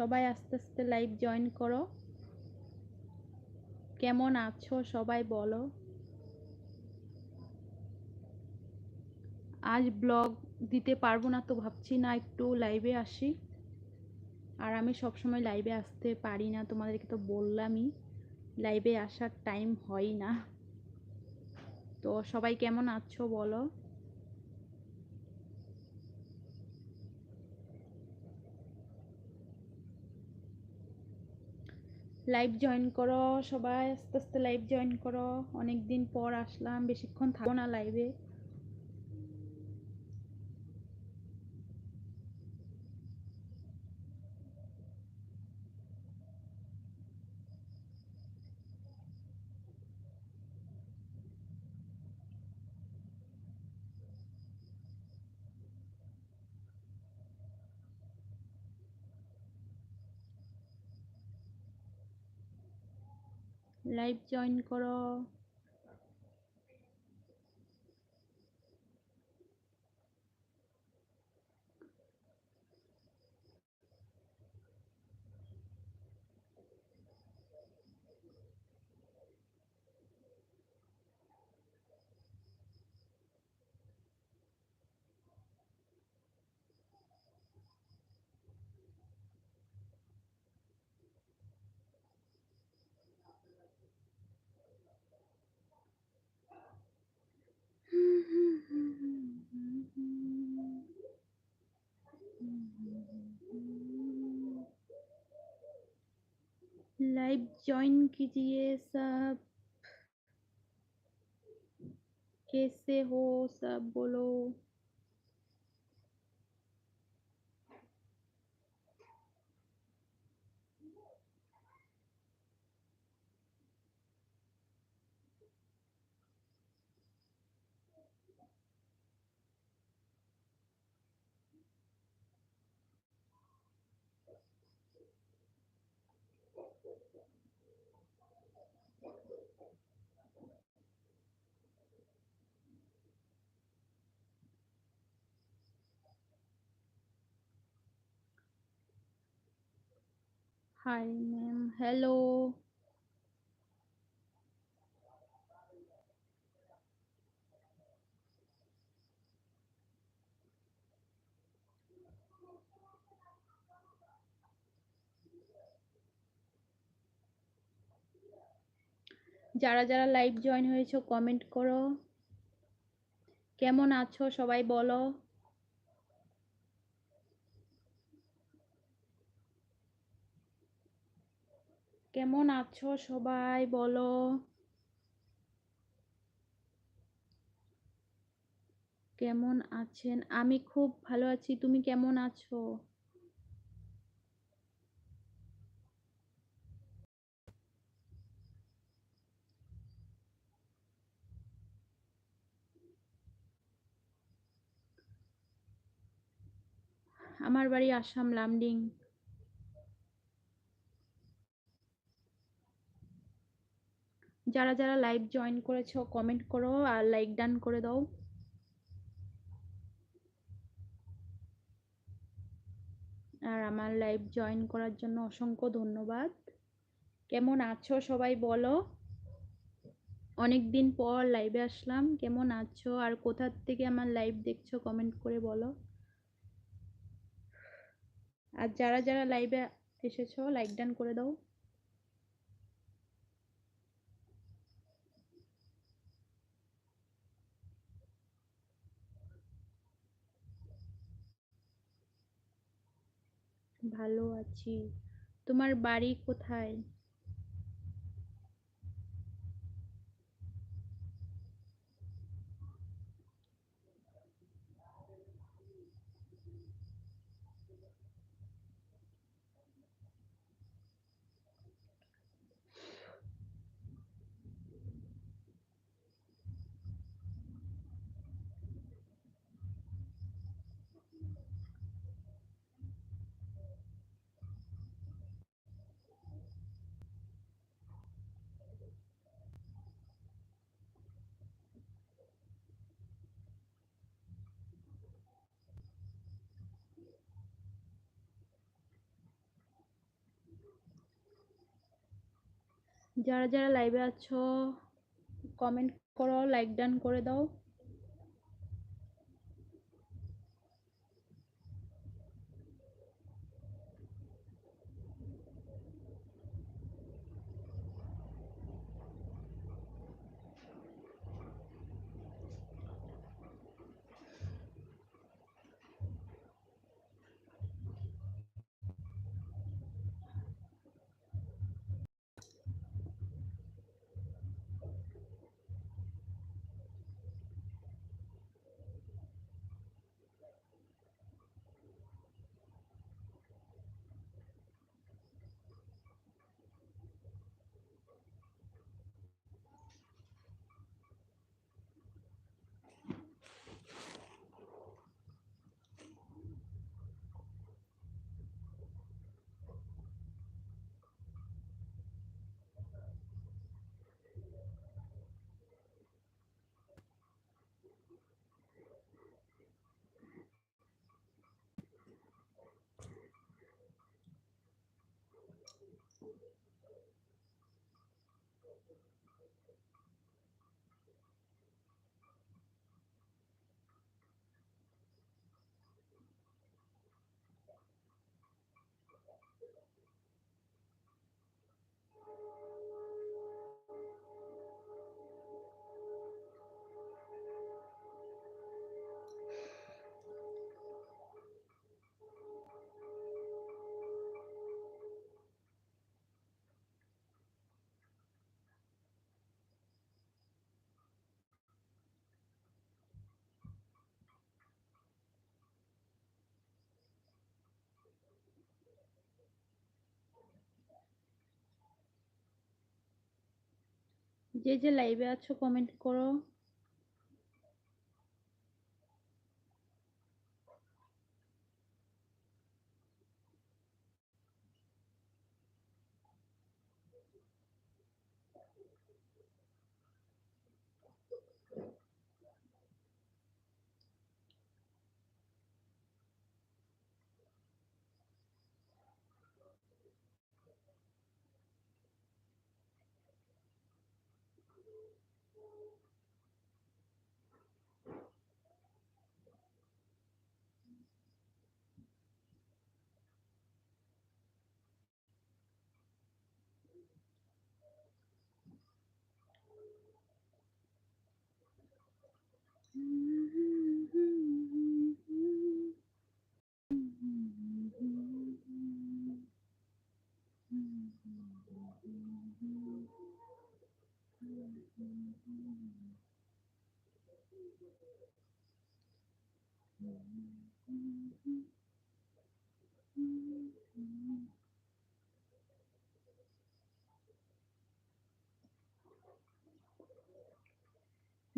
সবাই আস্তে আস্তে লাইভ জয়েন করো। কেমন আছো সবাই বলো। আজ ব্লগ দিতে পারব না তো ভাবছি না, একটু লাইভে আসি। আর আমি সবসময় লাইভে আসতে পারি না, তোমাদেরকে তো বললামই লাইভে আসার টাইম হয় না। তো সবাই কেমন আছো বলো। লাইভ জয়েন করো, সবাই আস্তে আস্তে লাইভ জয়েন করো। অনেক দিন পর আসলাম, বেশিক্ষণ থাকো না লাইভে লাইভ জয়েন করো। लाइव ज्वाइन कीजिए सब। कैसे हो सब बोलो। Hi, ma'am. Hello. যারা যারা লাইভ জয়েন হয়েছো কমেন্ট করো কেমন আছো সবাই বলো কেমন আছো সবাই বলো? কেমন আছেন? আমি খুব ভালো আছি, তুমি কেমন আছো? আমার বাড়ি আসাম, লামডিং। যারা যারা লাইভ জয়েন করেছ কমেন্ট করো আর লাইক ডান করে দাও। আর আমার লাইভ জয়েন করার জন্য অসংখ্য ধন্যবাদ। কেমন আছো সবাই বলো? অনেক দিন পর লাইভে আসলাম। কেমন আছো? আর কোথার থেকে আমার লাইভ দেখছ কমেন্ট করে বলো। আর যারা যারা লাইভে এসেছ লাইক ডান করে দাও। ভালো আছি। তোমার বাড়ি কোথায়? যারা যারা লাইভে আছো কমেন্ট করো লাইক ডান করে দাও। যে যে লাইভে আছো কমেন্ট করো।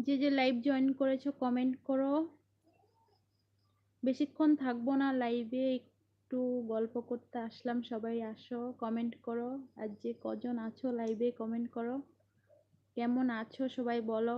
যে যে লাইভ জয়েন করেছ কমেন্ট করো। বেশিক্ষণ থাকব না লাইভে একটু গল্প করতে আসলাম, সবাই আসো কমেন্ট করো। আর যে কজন আছো লাইভে কমেন্ট করো। কেমন আছো, সবাই বলো।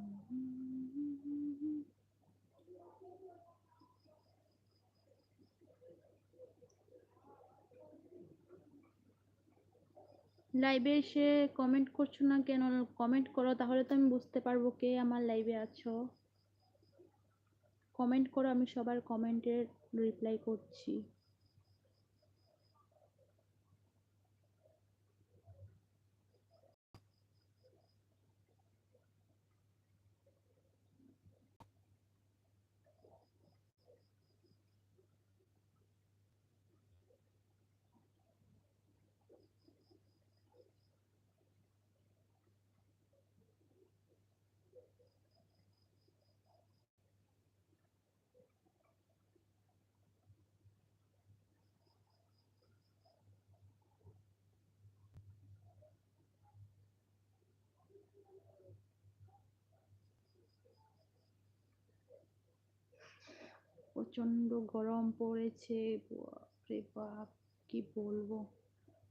Mm-hmm. লাইভে এসে কমেন্ট করছ না কেন? কমেন্ট করো, তাহলে তো আমি বুঝতে পারব কে আমার লাইভে আছো। কমেন্ট করো, আমি সবার কমেন্টের রিপ্লাই করছি। প্রচণ্ড গরম পড়েছে। বাপরে বাপ, কি বলব?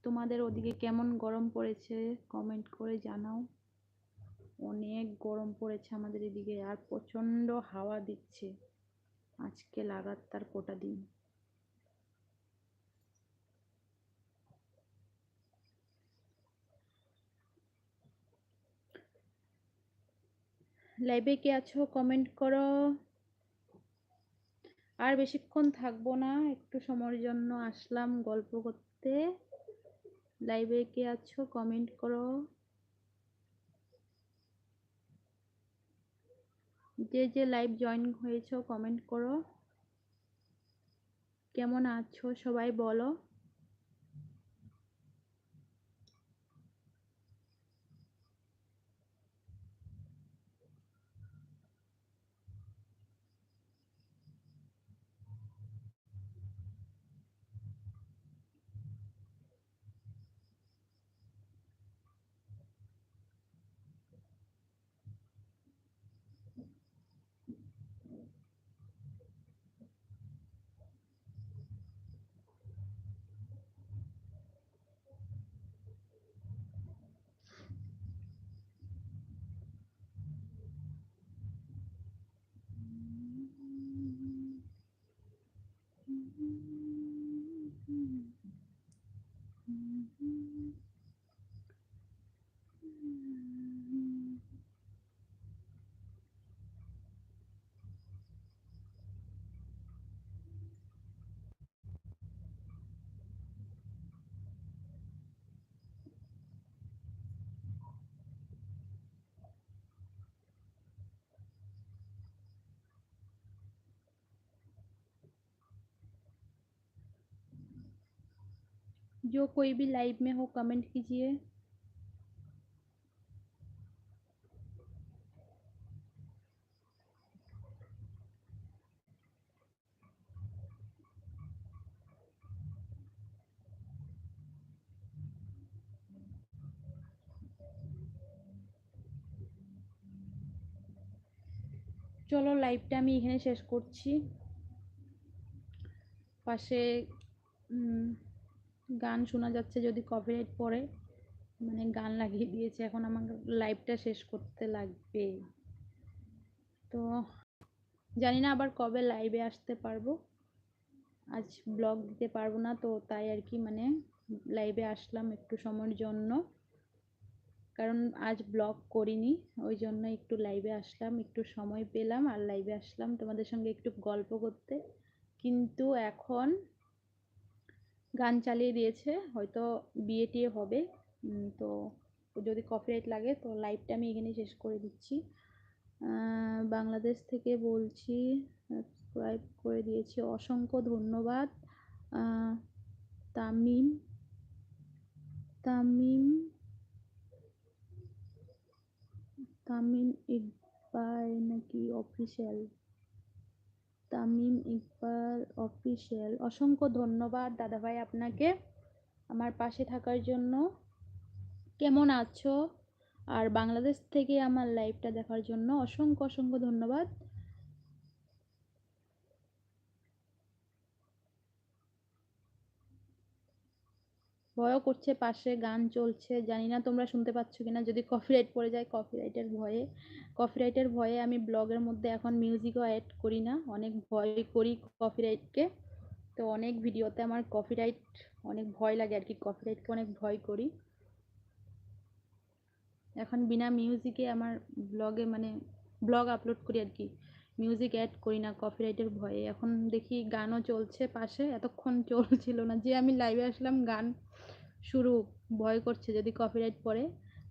তোমাদের ওদিকে কেমন গরম পড়েছে? কমেন্ট করে জানাও। অনেক গরম পড়েছে আমাদের এদিকে আর প্রচণ্ড হাওয়া দিচ্ছে। আজকে লাগাতার কোটা দিন। লাইভে কে আছো? কমেন্ট করো। আর বেশিক্ষণ থাকব না, একটু সময়ের জন্য আসলাম গল্প করতে। লাইভে কে আছো? কমেন্ট করো। যে যে লাইভ জয়েন হয়েছো কমেন্ট করো। কেমন আছো? সবাই বলো। जो कोई भी लाइव में हो कमेंट कीजिए চলো লাইভটা আমি এখানে শেষ করছি পাশে গান শোনা যাচ্ছে যদি কপিরাইট পড়ে মানে গান লাগিয়ে দিয়েছে, এখন আমার লাইভটা শেষ করতে লাগবে। তো জানি না আবার কবে লাইভে আসতে পারব। আজ ব্লগ দিতে পারব না, তো তাই আর কি মানে লাইভে আসলাম একটু সময়ের জন্য। কারণ আজ ব্লগ করিনি, ওই জন্য একটু লাইভে আসলাম, একটু সময় পেলাম আর লাইভে আসলাম তোমাদের সঙ্গে একটু গল্প করতে। কিন্তু এখন গান চালিয়ে দিয়েছে, হয়তো বিয়ে টিয়ে হবে। তো যদি কপিরাইট লাগে, তো লাইভটা আমি এখানে শেষ করে দিচ্ছি। বাংলাদেশ থেকে বলছি সাবস্ক্রাইব করে দিয়েছি। অসংখ্য ধন্যবাদ। তামিম তামিম তামিম ইকবাল নাকি অফিসিয়াল তামিম ইকবাল অফিসিয়াল। অসংখ্য ধন্যবাদ দাদাভাই আপনাকে আমার পাশে থাকার জন্য। কেমন আছো? আর বাংলাদেশ থেকে আমার লাইভটা দেখার জন্য অসংখ্য অসংখ্য ধন্যবাদ। ভয়ও করছে, পাশে গান চলছে, জানি না তোমরা শুনতে পাচ্ছ কি না যদি কপিরাইট পড়ে যায় কপিরাইটের ভয়ে। কপিরাইটের ভয়ে আমি ব্লগের মধ্যে এখন মিউজিকও অ্যাড করি না, অনেক ভয় করি কপিরাইটকে তো অনেক ভিডিওতে আমার কপিরাইট অনেক ভয় লাগে আর কি কপিরাইটকে অনেক ভয় করি। এখন বিনা মিউজিকে আমার ব্লগে মানে ব্লগ আপলোড করি আর কি। মিউজিক অ্যাড করি না কপিরাইটের ভয়ে। এখন দেখি গানও চলছে পাশে, এতক্ষণ চলছিল না। যে আমি লাইভে আসলাম, গান শুরু, ভয় করছে যদি কপিরাইট পড়ে।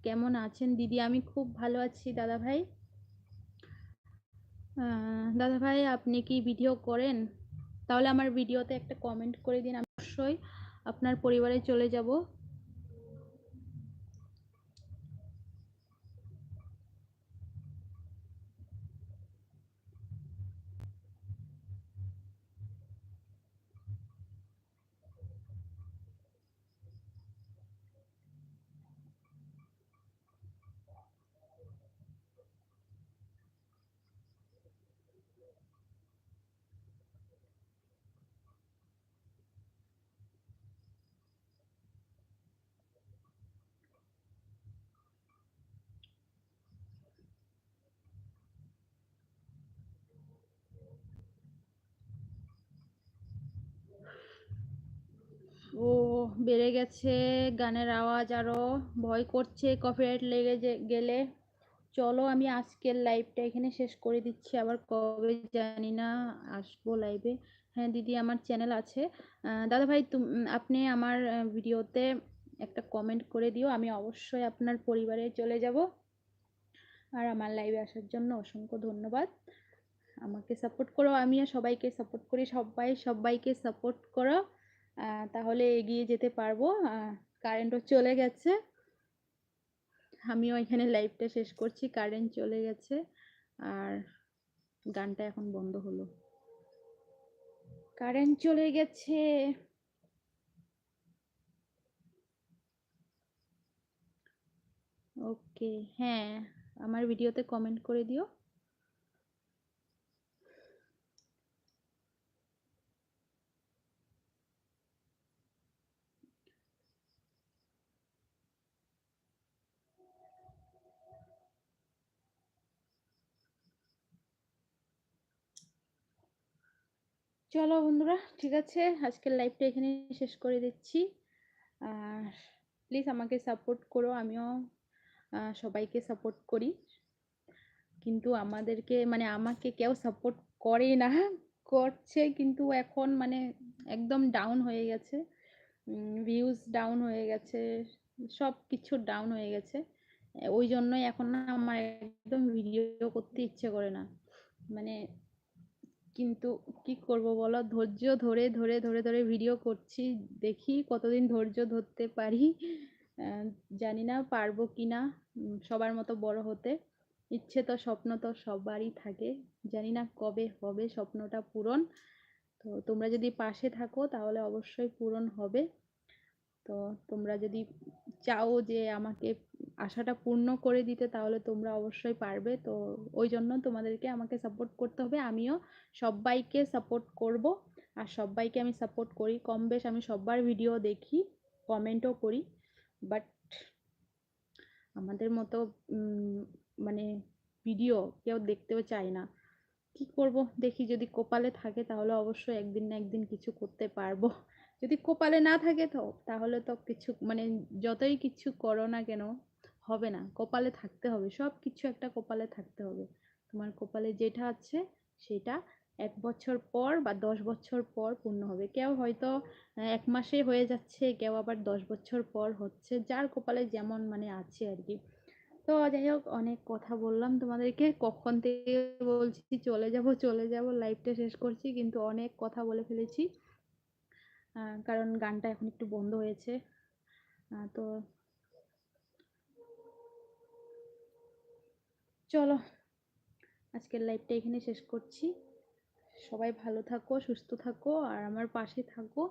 কেমন আছেন দিদি? আমি খুব ভালো আছি, দাদা ভাই। দাদা ভাই, আপনি কি ভিডিও করেন? তাহলে আমার ভিডিওতে একটা কমেন্ট করে দিন। অবশ্যই আপনার পরিবারে চলে যাব। বেড়ে গেছে, গানের আওয়াজ আরও ভয় করছে কপিরাইট লেগে গেলে। চলো আমি আজকের লাইভটা এখানে শেষ করে দিচ্ছি, আবার কবে জানি না আসব লাইভে হ্যাঁ দিদি আমার চ্যানেল আছে। দাদা ভাই আপনি আমার ভিডিওতে একটা কমেন্ট করে দিও, আমি অবশ্যই আপনার পরিবারে চলে যাব। আর আমার লাইভে আসার জন্য অসংখ্য ধন্যবাদ। আমাকে সাপোর্ট করো, আমিও সবাইকে সাপোর্ট করি, সবাই, সবাইকে সাপোর্ট করো। তাহলে এগিয়ে যেতে পারব। কারেন্টও চলে গেছে। আমিও এখানে লাইভটা শেষ করছি কারেন্ট চলে গেছে। আর গানটা এখন বন্ধ হলো। কারেন্ট চলে গেছে। ওকে হ্যাঁ আমার ভিডিওতে কমেন্ট করে দিও। চলো বন্ধুরা, ঠিক আছে? আজকের লাইভটা এখানে শেষ করে দিচ্ছি। আর প্লিজ আমাকে সাপোর্ট করো, আমিও সবাইকে সাপোর্ট করি। কিন্তু আমাদেরকে মানে আমাকে কেউ সাপোর্ট করে না, করছে, কিন্তু এখন মানে একদম ডাউন হয়ে গেছে। ভিউজ ডাউন হয়ে গেছে সব কিছু ডাউন হয়ে গেছে। ওই জন্যই এখন না আমার একদম ভিডিও করতে ইচ্ছে করে না। মানে কিন্তু কি করব বলো? ধৈর্য ধরে ধরে ধরে ধরে ভিডিও করছি। দেখি কতদিন ধৈর্য ধরতে পারি। জানি না পারব কি না সবার মতো বড় হতে। ইচ্ছে তো, স্বপ্ন তো সবারই থাকে। জানি না কবে হবে স্বপ্নটা পূরণ। তো তোমরা যদি পাশে থাকো তাহলে অবশ্যই পূরণ হবে। তো তোমরা যদি চাও যে আমাকে আশাটা পূর্ণ করে দিতে তাহলে তোমরা অবশ্যই পারবে। তো ওই জন্য তোমাদেরকে আমাকে সাপোর্ট করতে হবে। আমিও সবাইকে সাপোর্ট করব। আর সবাইকে আমি সাপোর্ট করি। কম বেশ আমি সবার ভিডিও দেখি কমেন্টও করি। বাট আমাদের মতো মানে ভিডিও কেউ দেখতেও চায় না। কি করব? দেখি যদি কপালে থাকে তাহলে অবশ্যই একদিন না একদিন কিছু করতে পারব। যদি কপালে না থাকে তো, তাহলে তো কিছু মানে যতই কিছু করো না কেন হবে না, কপালে থাকতে হবে সব কিছু একটা কপালে থাকতে হবে। তোমার কপালে যেটা আছে সেটা এক বছর পর বা দশ বছর পর পূর্ণ হবে। কেউ হয়তো এক মাসে হয়ে যাচ্ছে, কেউ আবার দশ বছর পর হচ্ছে, যার কপালে যেমন মানে আছে আর কি। তো যাই হোক, অনেক কথা বললাম তোমাদেরকে, কখন থেকে বলছি, চলে যাব চলে যাব লাইভটা শেষ করছি, কিন্তু অনেক কথা বলে ফেলেছি। কারণ গানটা এখন একটু বন্ধ হয়েছে। তো চলো, আজকের লাইভটা এখানে শেষ করছি। সবাই ভালো থাকো, সুস্থ থাকো, আর আমার পাশে থাকো।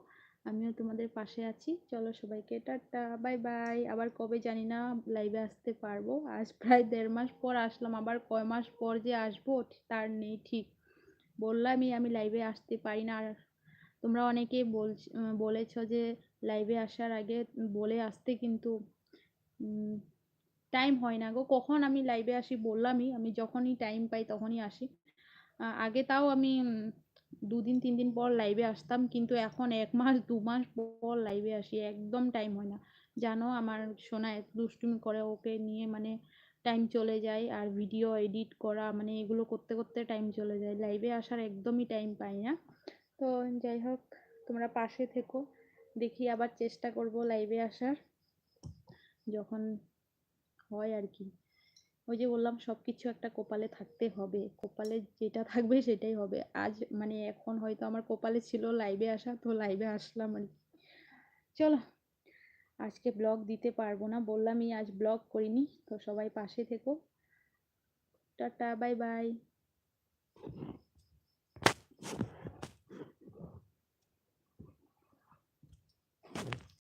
আমিও তোমাদের পাশে আছি। চলো সবাইকে টাটা বাই বাই আবার কবে জানি না লাইভে আসতে পারব। আজ প্রায় দেড় মাস পর আসলাম, আবার কয় মাস পর যে আসব তার নেই ঠিক। বললামই আমি লাইভে আসতে পারি না। আর তোমরা অনেকেই বল বলেছ যে লাইভে আসার আগে বলে আসতে কিন্তু টাইম হয় না গো। কখন আমি লাইভে আসি বললামই, আমি যখনই টাইম পাই তখনই আসি। আগে তাও আমি দুদিন তিন দিন পর লাইভে আসতাম, কিন্তু এখন এক মাস, দু মাস পর লাইভে আসি, একদম টাইম হয় না। জানো, আমার সোনা এত দুষ্টুমি করে ওকে নিয়ে মানে টাইম চলে যায়, আর ভিডিও এডিট করা মানে এগুলো করতে করতে টাইম চলে যায়। লাইভে আসার একদমই টাইম পাই না। তো যাই হোক, তোমরা পাশে থেকো, দেখি আবার চেষ্টা করব লাইভে আসার। যখন হয় আর কি ওই যে বললাম সব কিছু একটা কপালে থাকতে হবে। কপালে যেটা থাকবে সেটাই হবে। আজ মানে এখন হয়তো আমার কপালে ছিল লাইভে আসা, তো লাইভে আসলাম আর কি। চলো, আজকে ব্লগ দিতে পারব না, বললামই আজ ব্লগ করিনি, তো সবাই পাশে থেকো। Tata bye bye